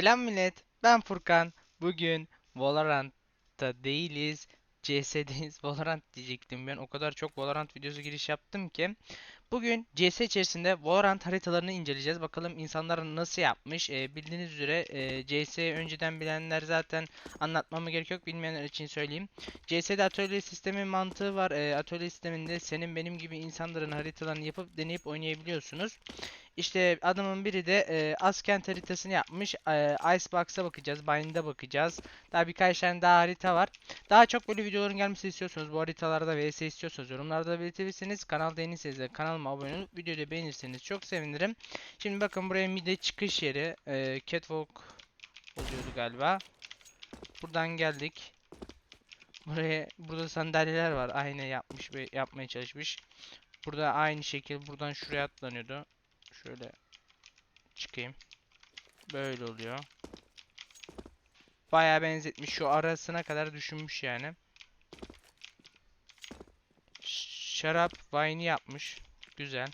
Selam millet. Ben Furkan. Bugün Valorant'ta değiliz. CS'deyiz. Valorant diyecektim ben. O kadar çok Valorant videosu giriş yaptım ki. Bugün CS içerisinde Valorant haritalarını inceleyeceğiz. Bakalım insanlar nasıl yapmış. Ee, bildiğiniz üzere e, CS'yi önceden bilenler zaten anlatmama gerek yok. Bilmeyenler için söyleyeyim. CS'de atölye sistemi mantığı var. Ee, atölye sisteminde senin benim gibi insanların haritalarını yapıp deneyip oynayabiliyorsunuz. İşte adamın biri de e, Askent haritasını yapmış. E, Icebox'a bakacağız, Bind'a bakacağız. Daha birkaç tane daha harita var. Daha çok böyle videoların gelmesini istiyorsanız, bu haritalarda vs istiyorsanız yorumlarda da belirtebilirsiniz. Kanalda yeniyseniz de kanalıma abone olup videoyu beğenirseniz çok sevinirim. Şimdi bakın buraya mide çıkış yeri. E, Catwalk oluyordu galiba. Buradan geldik. Buraya burada sandalyeler var. Aynı yapmış ve yapmaya çalışmış. Burada aynı şekilde buradan şuraya atlanıyordu. Şöyle çıkayım. Böyle oluyor. Bayağı benzetmiş. Şu arasına kadar düşünmüş yani. Şarap wine'i yapmış. Güzel.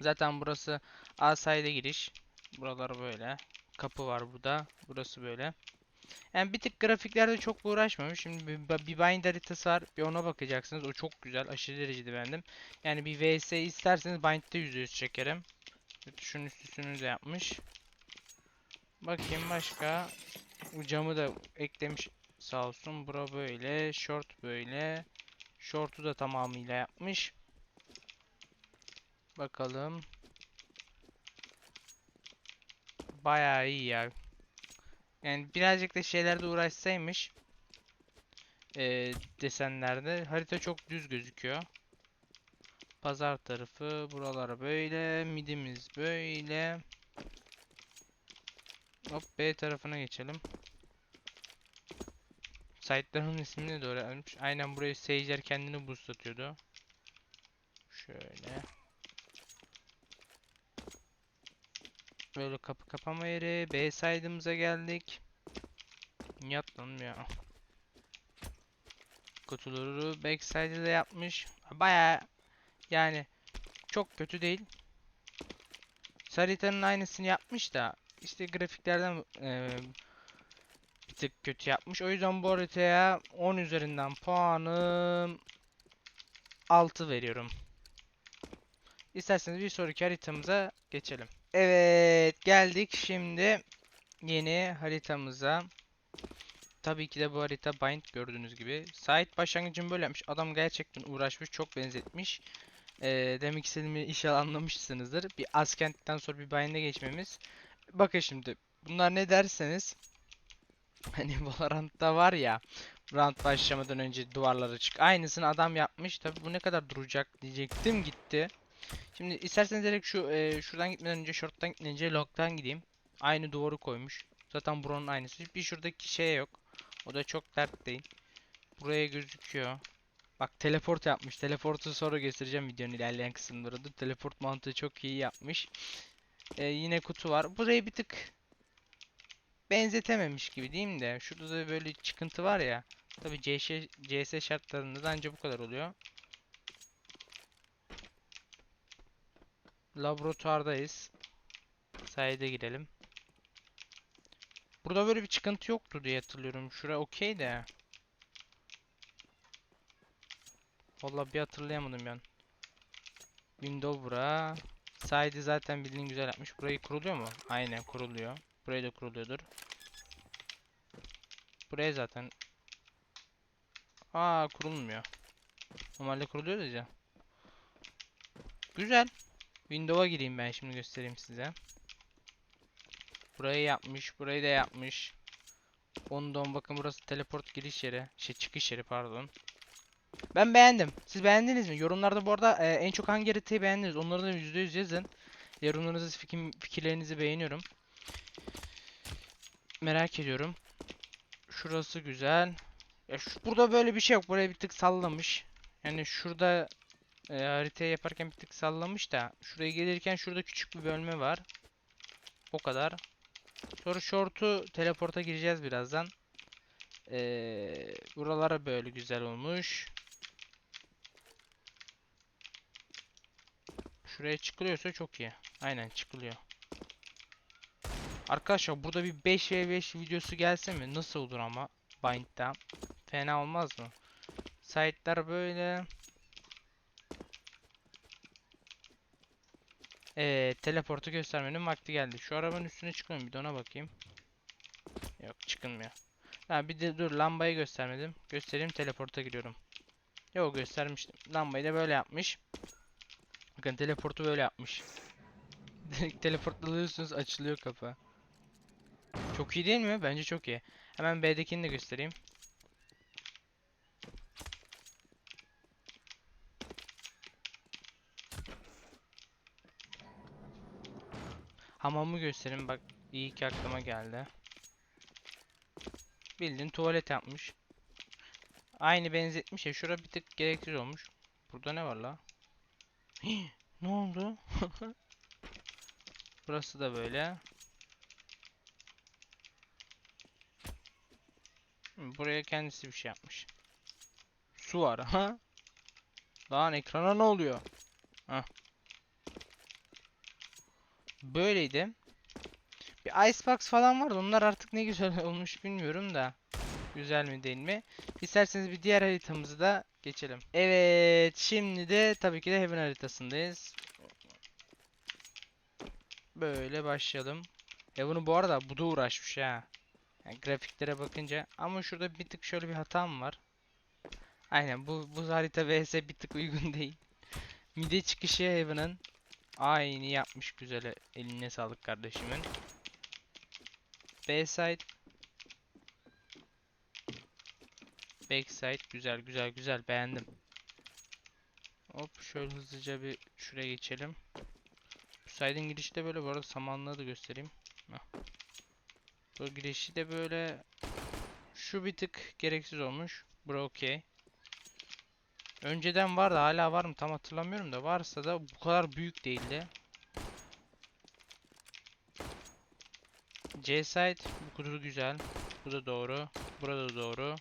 Zaten burası A side'e giriş. Buralar böyle. Kapı var burada. Burası böyle. Yani bir tık grafiklerde çok uğraşmamış. Şimdi bir, bir bind haritası var. Bir ona bakacaksınız. O çok güzel. Aşırı derecede beğendim. Yani bir vs isterseniz bind'de %100 çekerim. Şunun üstüsünü de yapmış. Bakayım başka. Camı da eklemiş sağ olsun. Bura böyle. Short böyle. Short'u da tamamıyla yapmış. Bakalım. Bayağı iyi ya. Yani birazcık da şeylerde uğraşsaymış. Ee, desenlerde. Harita çok düz gözüküyor. Pazar tarafı. Buralar böyle. Midimiz böyle. Hop B tarafına geçelim. Site'ların ismini de öğrenmiş. Aynen burayı Sage'ler kendini boostlatıyordu. Şöyle. Böyle kapı kapama yeri. B side'ımıza geldik. Niye atlandım ya? Kutuları backside'ı da yapmış. Bayağı yani çok kötü değil. Haritanın aynısını yapmış da işte grafiklerden eee, bir tık kötü yapmış. O yüzden bu haritaya 10 üzerinden puanım 6 veriyorum. İsterseniz bir sonraki haritamıza geçelim. Evet geldik şimdi yeni haritamıza. Tabii ki de bu harita bind gördüğünüz gibi. Site başlangıcını böyle yapmış. Adam gerçekten uğraşmış, çok benzetmiş. Ee, demek istediğimi inşallah anlamışsınızdır. Bir Askent'ten sonra bir bind'e geçmemiz. Bakın şimdi bunlar ne derseniz hani Valorant'ta var ya round başlamadan önce duvarlara çık. Aynısını adam yapmış. Tabii bu ne kadar duracak diyecektim gitti. Şimdi isterseniz direkt şu e, şuradan gitmeden önce short'tan gitmeden önce long'tan gideyim. Aynı duvarı koymuş. Zaten buranın aynısı. Bir şuradaki şey yok. O da çok dert değil. Buraya gözüküyor. Bak teleport yapmış. Teleportu sonra göstereceğim videonun ilerleyen kısımlarında. Teleport mantığı çok iyi yapmış. Ee, yine kutu var. Burayı bir tık benzetememiş gibi mi de. Şurada da böyle çıkıntı var ya. Tabi CS, CS şartlarında da ancak bu kadar oluyor. Laboratuvardayız. Sayede girelim. Burada böyle bir çıkıntı yoktu diye hatırlıyorum. Şura okey de. Vallahi bir hatırlayamadım ben. Window bura. Side'i zaten bildiğin güzel yapmış. Burayı kuruluyor mu? Aynen kuruluyor. Burayı da kuruluyordur. Buraya zaten Aa kurulmuyor. Normalde kuruluyordu ya. Güzel. Windows'a gireyim ben şimdi göstereyim size. Burayı yapmış, burayı da yapmış. Ondan bakın burası teleport giriş yeri, şey çıkış yeri pardon. Ben beğendim. Siz beğendiniz mi? Yorumlarda bu arada e, en çok hangi haritayı beğendiniz? Onları da %100 yazın. Yorumlarınızı, fikir, fikirlerinizi beğeniyorum. Merak ediyorum. Şurası güzel. Ya şu, burada böyle bir şey yok. Buraya bir tık sallamış. Yani şurada e, haritayı yaparken bir tık sallamış da. Şuraya gelirken şurada küçük bir bölme var. O kadar. Sonra short'u teleporta gireceğiz birazdan. Ee, buralara böyle güzel olmuş. Şuraya çıkılıyorsa çok iyi. Aynen çıkılıyor. Arkadaşlar burada bir 5v5 videosu gelse mi? Nasıl olur ama Bind'da? Fena olmaz mı? Site'lar böyle. Ee, teleportu göstermenin vakti geldi. Şu arabanın üstüne çıkıyorum bir de ona bakayım. Yok çıkılmıyor. Ha bir de dur lambayı göstermedim. Göstereyim teleporta giriyorum. Yok göstermiştim. Lambayı da böyle yapmış. Bakın teleportu böyle yapmış. Direkt teleportlanıyorsunuz açılıyor kapı. Çok iyi değil mi? Bence çok iyi. Hemen B'dekini de göstereyim. Hamamı göstereyim bak iyi ki aklıma geldi. Bildiğin tuvalet yapmış. Aynı benzetmiş ya şura bir tık gereksiz olmuş. Burada ne var la? Ne oldu? Burası da böyle. Buraya kendisi bir şey yapmış. Su var ha? Lan ekrana ne oluyor? Hah. Böyleydi. Bir icebox falan vardı. Onlar artık ne güzel olmuş bilmiyorum da. Güzel mi değil mi? İsterseniz bir diğer haritamızı da geçelim. Evet, şimdi de tabii ki de Heaven haritasındayız. Böyle başlayalım. Heaven'ı bu arada bu uğraşmış ha. Yani grafiklere bakınca ama şurada bir tık şöyle bir hatam var. Aynen bu bu harita vs bir tık uygun değil. Mide çıkışı Heaven'ın aynı yapmış güzel eline sağlık kardeşimin. B side Backside güzel güzel güzel beğendim. Hop şöyle hızlıca bir şuraya geçelim. Bu side'in girişi de böyle bu arada samanlığı da göstereyim. Bu girişi de böyle şu bir tık gereksiz olmuş. Bura okey. Önceden vardı hala var mı tam hatırlamıyorum da varsa da bu kadar büyük değildi. C side bu kutu güzel. Bu da doğru. Burada doğru.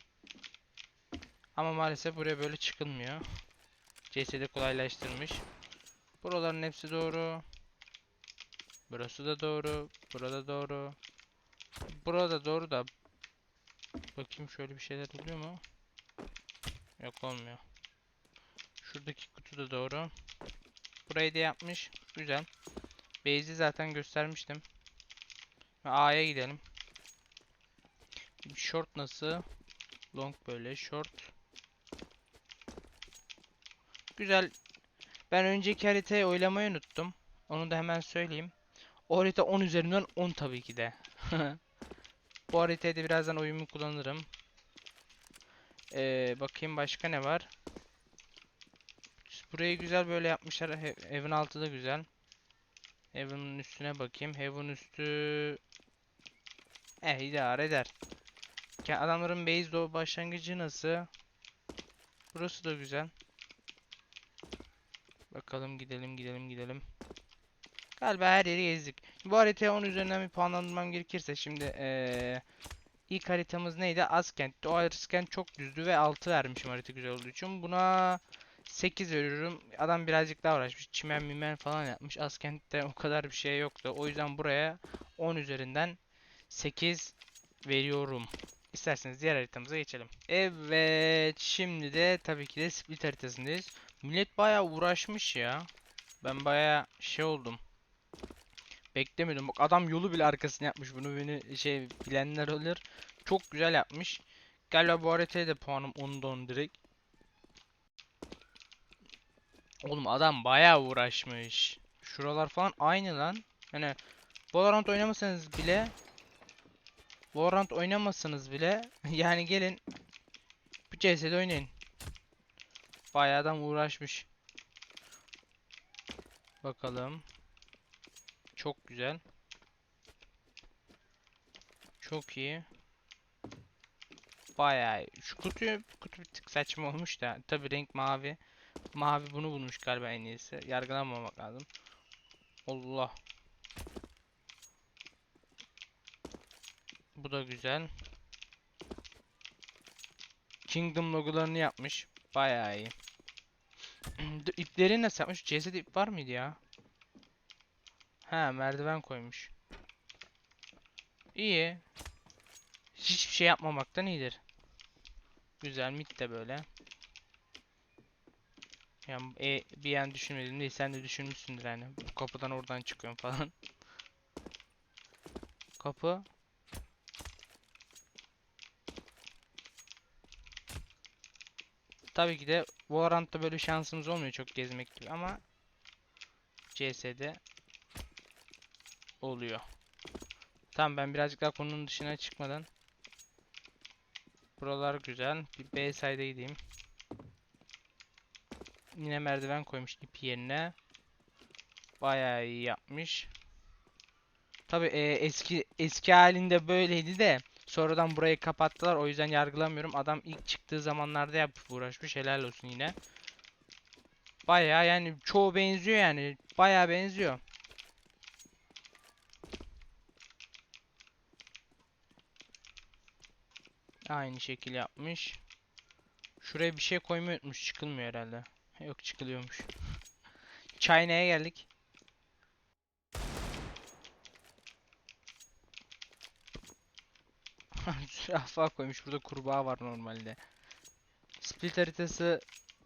Ama maalesef buraya böyle çıkılmıyor. CS'de kolaylaştırmış. Buraların hepsi doğru. Burası da doğru. Burada doğru. Burada doğru da. Bakayım şöyle bir şeyler oluyor mu? Yok olmuyor. Şuradaki kutu da doğru. Burayı da yapmış. Güzel. Base'i zaten göstermiştim. A'ya gidelim. Short nasıl? Long böyle short. Güzel. Ben önceki haritayı oylamayı unuttum. Onu da hemen söyleyeyim. O harita 10 üzerinden 10 tabii ki de. Bu haritayı da birazdan oyumu kullanırım. Ee, bakayım başka ne var. Burayı güzel böyle yapmışlar. He evin altı da güzel. Evin üstüne bakayım. Evin üstü... Eh idare eder. Adamların base doğu başlangıcı nasıl? Burası da güzel. Bakalım gidelim gidelim gidelim. Galiba her yeri gezdik. Bu haritaya 10 üzerinden bir puanlandırmam gerekirse şimdi ee, ilk haritamız neydi? Askent. O Askent çok düzdü ve 6 vermişim harita güzel olduğu için. Buna 8 veriyorum. Adam birazcık daha uğraşmış. Çimen mimen falan yapmış. Askent'te o kadar bir şey yoktu. O yüzden buraya 10 üzerinden 8 veriyorum. İsterseniz diğer haritamıza geçelim. Evet, şimdi de tabii ki de split haritasındayız. Millet bayağı uğraşmış ya. Ben bayağı şey oldum. Beklemiyordum. Bak adam yolu bile arkasına yapmış. Bunu beni şey bilenler olur. Çok güzel yapmış. Galiba bu haritaya da puanım 10'da 10 direkt. Oğlum adam bayağı uğraşmış. Şuralar falan aynı lan. Yani Valorant oynamasanız bile Valorant oynamasanız bile yani gelin bu CS'de oynayın. Bayağı adam uğraşmış. Bakalım. Çok güzel. Çok iyi. Bayağı. Şu kutu, kutu bir tık saçma olmuş da. Tabi renk mavi. Mavi bunu bulmuş galiba en iyisi. Yargılanmamak lazım. Allah. Bu da güzel. Kingdom logolarını yapmış. Bayağı iyi. İpleri nasıl yapmış? CS'de ip var mıydı ya? Ha merdiven koymuş. İyi. Hiçbir şey yapmamaktan iyidir. Güzel mid de böyle. Yani e, bir an düşünmedim değil sen de düşünmüşsündür yani. Bu kapıdan oradan çıkıyorum falan. Kapı. Tabii ki de Valorant'ta böyle şansımız olmuyor çok gezmek gibi ama CS'de oluyor. Tamam ben birazcık daha konunun dışına çıkmadan Buralar güzel. Bir B side'e gideyim. Yine merdiven koymuş ip yerine. Bayağı iyi yapmış. Tabi eski eski halinde böyleydi de sonradan burayı kapattılar. O yüzden yargılamıyorum. Adam ilk çıktığı zamanlarda yapıp uğraşmış. Helal olsun yine. Bayağı yani çoğu benziyor yani. Bayağı benziyor. Aynı şekil yapmış. Şuraya bir şey koymayı. Çıkılmıyor herhalde. Yok çıkılıyormuş. China'ya geldik. Zürafa koymuş. Burada kurbağa var normalde. Split haritası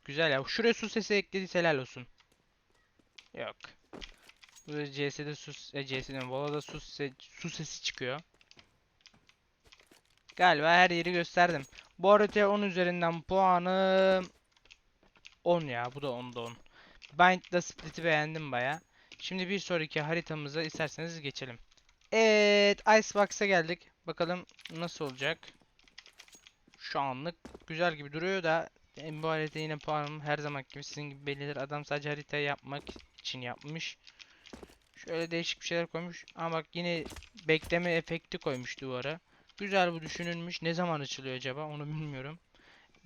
güzel ya. Şuraya su sesi eklediyse helal olsun. Yok. Burada CS'de su, e, CS'den Vola'da su, se- su sesi çıkıyor. Galiba her yeri gösterdim. Bu haritaya 10 üzerinden puanım 10 ya. Bu da 10'da 10. Bind'da Split'i beğendim baya. Şimdi bir sonraki haritamıza isterseniz geçelim. Evet, Icebox'a geldik. Bakalım nasıl olacak. Şu anlık güzel gibi duruyor da bu harita yine puanım her zaman gibi sizin gibi bellidir. Adam sadece haritayı yapmak için yapmış. Şöyle değişik bir şeyler koymuş. Ama bak yine bekleme efekti koymuş duvara. Güzel bu düşünülmüş. Ne zaman açılıyor acaba onu bilmiyorum.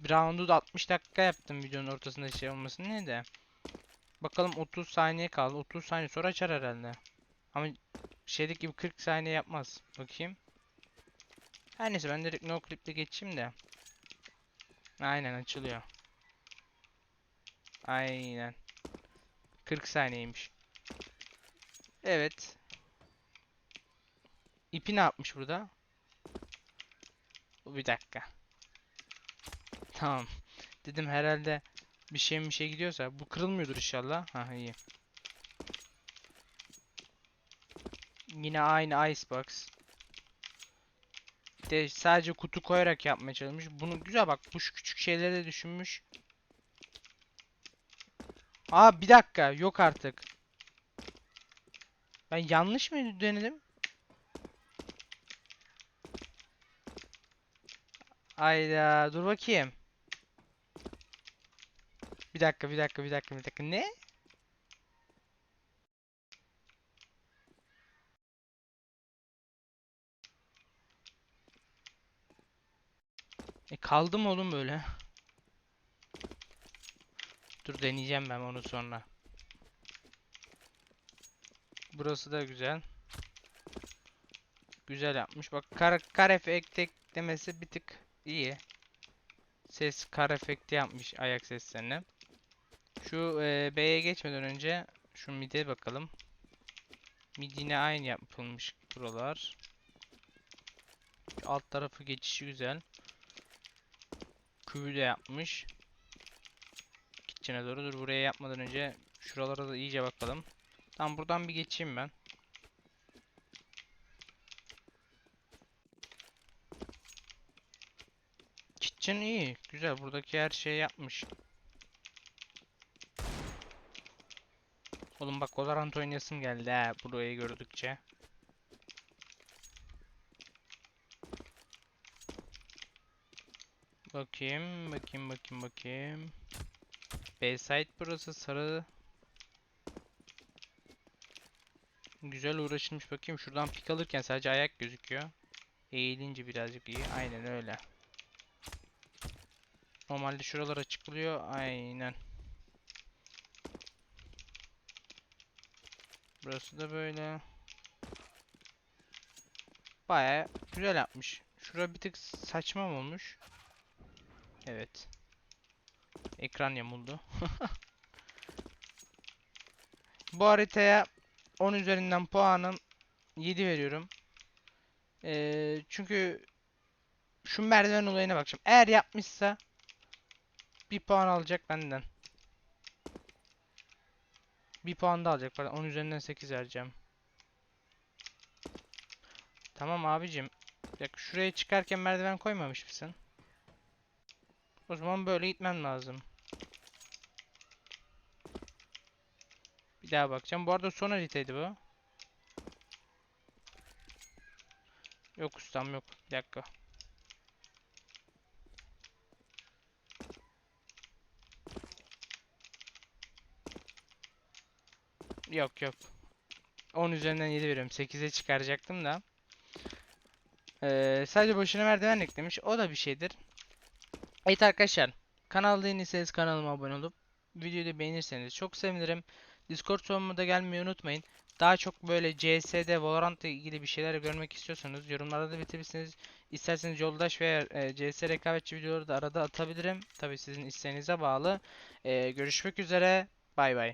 Roundu da 60 dakika yaptım videonun ortasında şey olmasın ne de. Bakalım 30 saniye kaldı. 30 saniye sonra açar herhalde. Ama şeydeki gibi 40 saniye yapmaz. Bakayım. Her neyse ben direkt no clip'le geçeyim de. Aynen açılıyor. Aynen. 40 saniyeymiş. Evet. İpi ne yapmış burada? Bir dakika. Tamam. Dedim herhalde bir şey bir şey gidiyorsa bu kırılmıyordur inşallah. Ha iyi. Yine aynı icebox. De sadece kutu koyarak yapmaya çalışmış. Bunu güzel bak bu şu küçük şeyleri de düşünmüş. Aa bir dakika yok artık. Ben yanlış mı denedim? Ayda dur bakayım. Bir dakika bir dakika bir dakika bir dakika ne? E kaldım oğlum böyle. Dur deneyeceğim ben onu sonra. Burası da güzel. Güzel yapmış. Bak kar, kar efekti eklemesi bir tık iyi. Ses kar efekti yapmış ayak seslerini. Şu e, B'ye geçmeden önce şu mid'e bakalım. Mid yine aynı yapılmış buralar. Şu alt tarafı geçişi güzel. Küvü de yapmış. Kitchen'e doğru dur buraya yapmadan önce şuralara da iyice bakalım. Tamam buradan bir geçeyim ben. Kitchen iyi. Güzel. Buradaki her şeyi yapmış. Oğlum bak Valorant oynayasım geldi ha burayı gördükçe. Bakayım, bakayım, bakayım, bakayım. B-side burası sarı. Güzel uğraşılmış bakayım. Şuradan pik alırken sadece ayak gözüküyor. Eğilince birazcık iyi. Aynen öyle. Normalde şuralar açıklıyor. Aynen. Burası da böyle. Baya güzel yapmış. Şura bir tık saçma olmuş? Evet. Ekran yamuldu. Bu haritaya 10 üzerinden puanım 7 veriyorum. Ee, çünkü şu merdiven olayına bakacağım. Eğer yapmışsa bir puan alacak benden. Bir puan da alacak. Pardon 10 üzerinden 8 vereceğim. Tamam abicim. Dakika şuraya çıkarken merdiven koymamış mısın? O zaman böyle gitmem lazım. Bir daha bakacağım. Bu arada son haritaydı bu. Yok ustam yok. Bir dakika. Yok yok. 10 üzerinden 7 veriyorum. 8'e çıkaracaktım da. Ee, sadece boşuna merdiven eklemiş. O da bir şeydir. Evet arkadaşlar. Kanalda yeniyseniz kanalıma abone olup videoyu da beğenirseniz çok sevinirim. Discord sorumuna da gelmeyi unutmayın. Daha çok böyle CS'de Valorant'la ilgili bir şeyler görmek istiyorsanız yorumlarda da belirtebilirsiniz. İsterseniz yoldaş veya e, CS rekabetçi videoları da arada atabilirim. Tabii sizin isteğinize bağlı. Ee, görüşmek üzere. Bay bay.